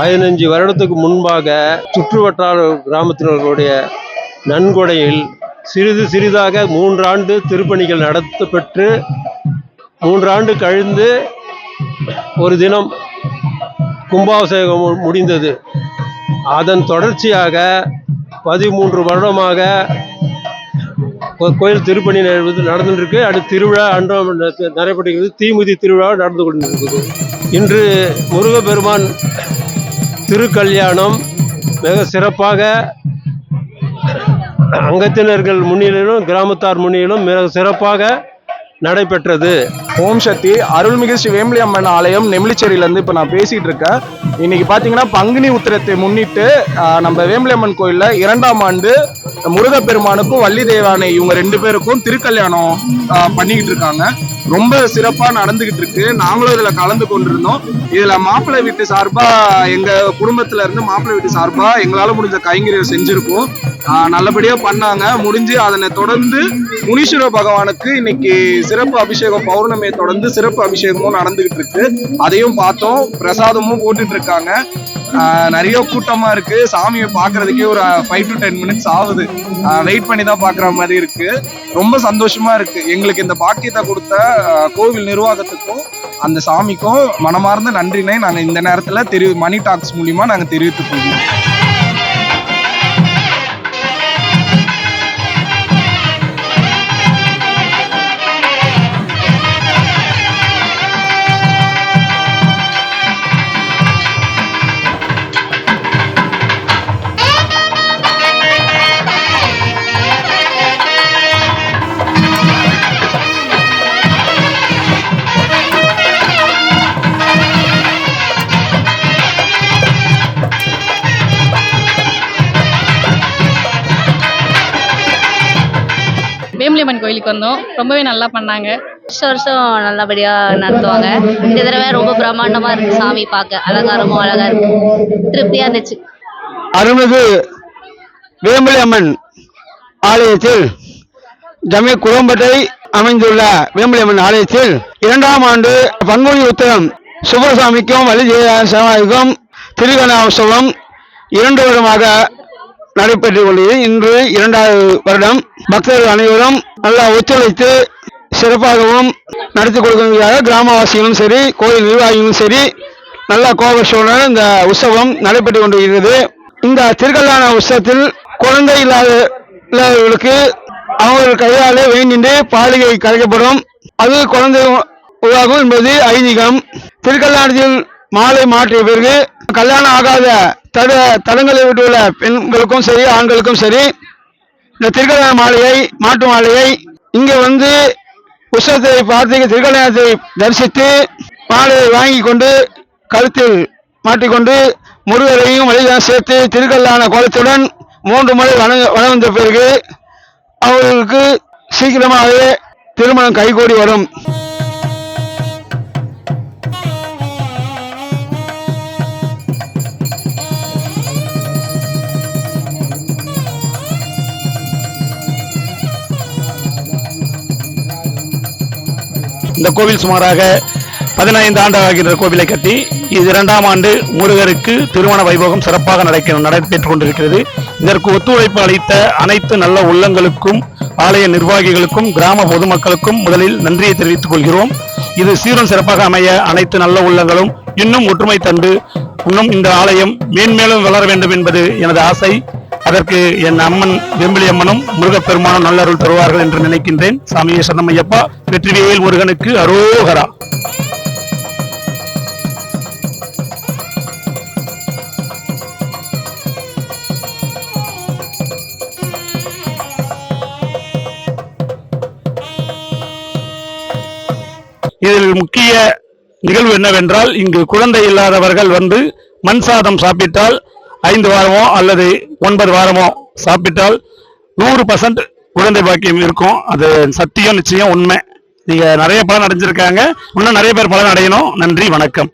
பதினஞ்சு வருடத்துக்கு முன்பாக சுற்றுவட்டார கிராமத்தினர்களுடைய நன்கொடையில் சிறிது சிறிதாக மூன்றாண்டு திருப்பணிகள் நடத்தப்பெற்று மூன்றாண்டு கழிந்து ஒரு தினம் கும்பாபிஷேகம் முடிந்தது. அதன் தொடர்ச்சியாக பதிமூன்று வருடமாக கோ- கோயில் திருப்பணி நடைபெறுவது நடந்துட்டு இருக்கு அடுத்து திருவிழா அன்றம் நடைபெறுகிறது தீமிதி திருவிழா நடந்து கொண்டிருக்கிறது இன்று முருகப்பெருமான் திருக்கல்யாணம் மிக சிறப்பாக அங்கத்தினர்கள் முன்னிலையிலும் கிராமத்தார் முன்னிலையிலும் மிக சிறப்பாக நடைபெற்றது. ஓம் சக்தி அருள்மிகு ஸ்ரீ வேம்பலி அம்மன் ஆலயம் நெமிலிச்சேரியிலேருந்து இப்போ நான் பேசிகிட்டு இருக்கேன் இன்னைக்கு பார்த்தீங்கன்னா பங்குனி உத்திரத்தை முன்னிட்டு நம்ம வேம்பலி அம்மன் கோயிலில் இரண்டாம் ஆண்டு முருகப்பெருமானுக்கும் வள்ளி தேவானை இவங்க ரெண்டு பேருக்கும் திருக்கல்யாணம் பண்ணிக்கிட்டு இருக்காங்க ரொம்ப சிறப்பாக நடந்துக்கிட்டு இருக்கு நாங்களும் இதில் கலந்து கொண்டிருந்தோம். இதில் மாப்பிள்ளை வீட்டு சார்பாக எங்கள் குடும்பத்தில் இருந்து மாப்பிள்ளை வீட்டு சார்பாக எங்களால் முடிஞ்ச கைங்கரியம் செஞ்சுருக்கோம். நல்லபடியா பண்ணாங்க. முடிஞ்சு அதனை தொடர்ந்து முனீஸ்வர பகவானுக்கு இன்னைக்கு சிறப்பு அபிஷேகம் பௌர்ணமியை தொடர்ந்து சிறப்பு அபிஷேகமும் நடந்துகிட்டு இருக்கு. அதையும் பார்த்தோம். பிரசாதமும் போட்டுட்டு இருக்காங்க. நிறைய கூட்டமா இருக்கு. சாமியை பாக்குறதுக்கே ஒரு ஃபைவ் டு டென் மினிட்ஸ் ஆகுது. வெயிட் பண்ணி தான் பார்க்குற மாதிரி இருக்கு. ரொம்ப சந்தோஷமா இருக்கு. எங்களுக்கு இந்த பாக்கியத்தை கொடுத்த கோவில் நிர்வாகத்துக்கும் அந்த சாமிக்கும் மனமார்ந்த நன்றினை நாங்கள் இந்த நேரத்தில் தெரி மணி டாக்ஸ் மூலியமா நாங்கள் தெரிவித்துக் போகிறோம் வேம்பலியம்மன் கோயிலுக்கு வந்தோம். ரொம்பவே நல்லா பண்ணாங்க. வருஷம் வருஷம் நல்லபடியா நடத்துவாங்க. இந்த தடவை ரொம்ப பிரம்மாண்டமா இருக்கு சாமி பார்க்க. அலங்காரமும் அழகா இருக்கு. திருப்தியா இருந்துச்சு. அருள்மிகு வேம்பலி அம்மன் ஆலயத்தில் ஜமி குளம்பட்டை அமைந்துள்ள வேம்பலி அம்மன் ஆலயத்தில் இரண்டாம் ஆண்டு பங்குனி உத்திரம் சுப்பசாமிக்கும் வள்ளி சேவாய்க்கும் திருகண உற்சவம் இரண்டு வருடமாக நடைபெற்றுக் கொண்டது இன்று இரண்டாவது வருடம் பக்தர்கள் அனைவரும் நல்லா ஒத்துழைத்து சிறப்பாகவும் நடத்தி கொடுக்கிறதுக்காக கிராமவாசிகளும் சரி கோயில் நிர்வாகிகளும் சரி நல்ல கோபசோடன் இந்த உற்சவம் நடைபெற்று கொண்டிருக்கிறது. இந்த திருக்கல்யாண உற்சவத்தில் குழந்தை இல்லாத இல்லாதவர்களுக்கு அவர்கள் கையாலே வேண்டிட்டு பாலிகை கரைக்கப்படும். அது குழந்தை உருவாகும் என்பது ஐதீகம். திருக்கல்யாணத்தில் மாலை மாற்றிய பிறகு கல்யாணம் ஆகாத தட தடங்களை விட்டுள்ள பெண்களுக்கும் சரி ஆண்களுக்கும் சரி இந்த திருக்கல்யாண மாலையை மாட்டு மாலையை இங்கே வந்து உஷத்தை பார்த்து திருக்கல்யாணத்தை தரிசித்து மாலையை வாங்கி கொண்டு கழுத்தில் மாட்டிக்கொண்டு முருகரையும் வழிதான் சேர்த்து திருக்கல்யாண கோலத்துடன் மூன்று முறை வணங்க வந்த பிறகு அவர்களுக்கு சீக்கிரமாகவே திருமணம் கைகூடி வரும். இந்த கோவில் சுமாராக பதினைந்து ஆண்டு ஆகின்ற கோவிலை கட்டி இது இரண்டாம் ஆண்டு முருகருக்கு திருமண வைபோகம் சிறப்பாக நடக்க நடைபெற்றுக் கொண்டிருக்கிறது. இதற்கு ஒத்துழைப்பு அளித்த அனைத்து நல்ல உள்ளங்களுக்கும் ஆலய நிர்வாகிகளுக்கும் கிராம பொதுமக்களுக்கும் முதலில் நன்றியை தெரிவித்துக் கொள்கிறோம். இது சீரும் சிறப்பாக அமைய அனைத்து நல்ல உள்ளங்களும் இன்னும் ஒற்றுமை தந்து இன்னும் இந்த ஆலயம் மேன்மேலும் வளர வேண்டும் என்பது எனது ஆசை. அதற்கு என் அம்மன் வெம்பிலி அம்மனும் முருகப்பெருமானும் நல்லருள் தருவார்கள் என்று நினைக்கின்றேன். சாமியை சரணமையப்பா வெற்றிவேல் முருகனுக்கு அரோகரா. இதில் முக்கிய நிகழ்வு என்னவென்றால் இங்கு குழந்தை இல்லாதவர்கள் வந்து மண் சாதம் சாப்பிட்டால் ஐந்து வாரமோ அல்லது ஒன்பது வாரமோ சாப்பிட்டால் நூறு பர்சன்ட் குழந்தை பாக்கியம் இருக்கும். அது சத்தியம் நிச்சயம் உண்மை. நீங்க நிறைய பலன் அடைஞ்சிருக்காங்க. இன்னும் நிறைய பேர் பலன் அடையணும். நன்றி வணக்கம்.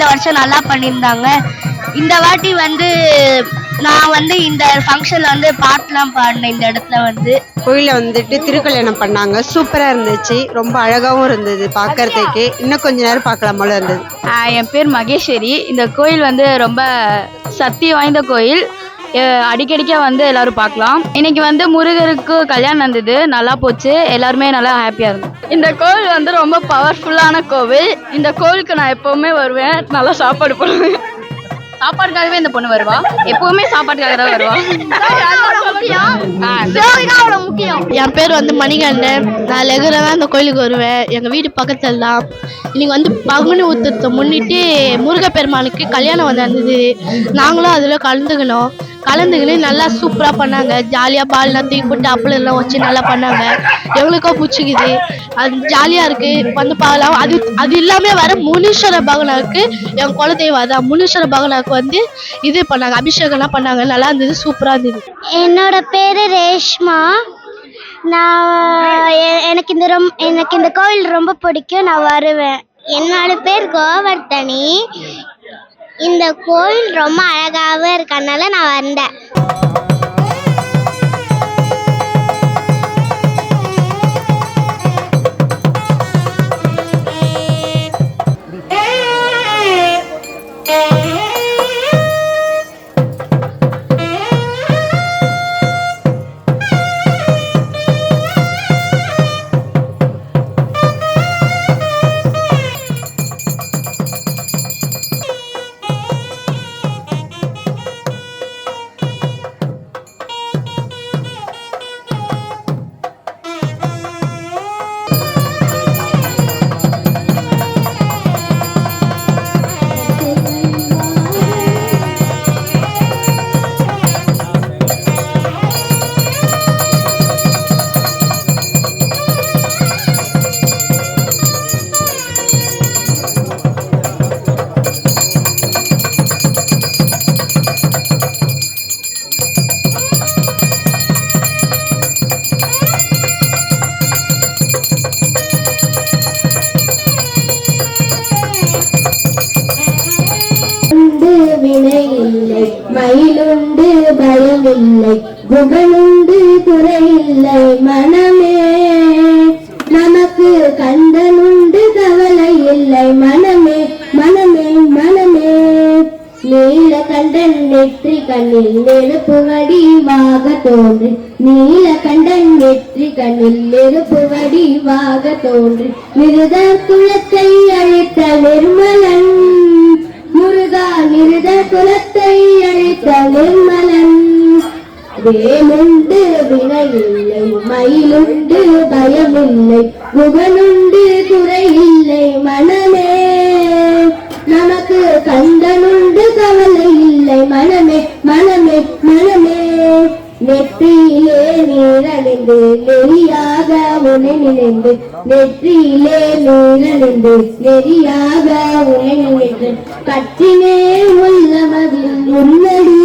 இந்த வருஷம் நல்லா பண்ணியிருந்தாங்க. இந்த வாட்டி வந்து நான் வந்து இந்த ஃபங்க்ஷனில் வந்து பாட்டுலாம் பாடினேன் இந்த இடத்துல வந்து. கோயிலில் வந்துட்டு திருக்கல்யாணம் பண்ணாங்க. சூப்பராக இருந்துச்சு. ரொம்ப அழகாகவும் இருந்தது பார்க்கறதுக்கு இன்னும் கொஞ்ச நேரம் பார்க்கலாம் போல இருந்தது. என் பேர் மகேஸ்வரி. இந்த கோயில் வந்து ரொம்ப சக்தி வாய்ந்த கோயில். அடிக்கடிக்க வந்து எல்லாரும் பார்க்கலாம். இன்னைக்கு வந்து முருகருக்கு கல்யாணம் நடந்தது. நல்லா போச்சு. எல்லாருமே நல்லா ஹாப்பியாக இருந்தோம் இந்த கோவில் வந்து ரொம்ப பவர்ஃபுல்லான கோவில். இந்த கோவிலுக்கு நான் எப்பவுமே வருவேன். நல்லா சாப்பாடு போடுவேன். சாப்பாடுக்காகவே இந்த பொண்ணு வருவா? எப்பவுமே சாப்பாட்டுக்காக தான் வருவா. முக்கியம். என் பேர் வந்து மணிகண்டன். நான் ரெகுலராக இந்த கோயிலுக்கு வருவேன். எங்கள் வீடு பக்கத்தில் தான். இன்னைக்கு வந்து பங்குனி உத்திரத்தை முன்னிட்டு முருகப்பெருமானுக்கு கல்யாணம் வந்து நாங்களும் அதில் கலந்துக்கணும் கலந்துக்கின்னு நல்லா சூப்பராக பண்ணாங்க. ஜாலியாக பால்லாம் தூக்கி போட்டு அப்பளம் எல்லாம் வச்சு நல்லா பண்ணாங்க. எங்களுக்கும் பிடிச்சிக்குது. அது ஜாலியாக இருக்குது வந்து பார்க்கலாம். அது அது இல்லாமல் வர முனீஸ்வர பகனாவுக்கு என் குலதெய்வம் அதான் முனீஸ்வர பகனாவுக்கு வந்து இது பண்ணாங்க. அபிஷேகம்லாம் பண்ணாங்க. நல்லா இருந்தது சூப்பராக இருந்தது. என்னோட பேர் ரேஷ்மா. நான் எ- எனக்கு இந்த ரொம் எனக்கு இந்த கோவில் ரொம்ப பிடிக்கும். நான் வருவேன். என்னோட பேர் கோவர்த்தனி. இந்த கோயில் ரொம்ப அழகாகவும் இருக்கனால நான் வந்தேன். இல்லை. குகனுண்டு குறையில்லை மனமே. நமக்கு கண்டனுண்டு கவலை இல்லை மனமே. மனமே மனமே. நீல கண்டன் நெற்றி கண்ணில் நெருப்பு வடிவாக தோன்றி. நீல கண்டன் நெற்றி கண்ணில் நெருப்பு வடிவாக தோன்றி. மிருத குலத்தை அழைத்த நிர்மலன். முருகா மிருத குலத்தை அழைத்த நிர்மலன். வேலுண்டு வினையில்லை மயிலுண்டு பயமில்லை குகனுண்டு குறையில்லை மனமே. நமக்கு கந்தனுண்டு கவலை இல்லை மனமே மனமே மனமே. நெற்றியிலே நீரணிந்து நெறியாக உனை நினைந்து நெற்றியிலே நீரணிந்து நெறியாக உனை நினைந்து கற்றினே உள்ளமதில் உள்ளடி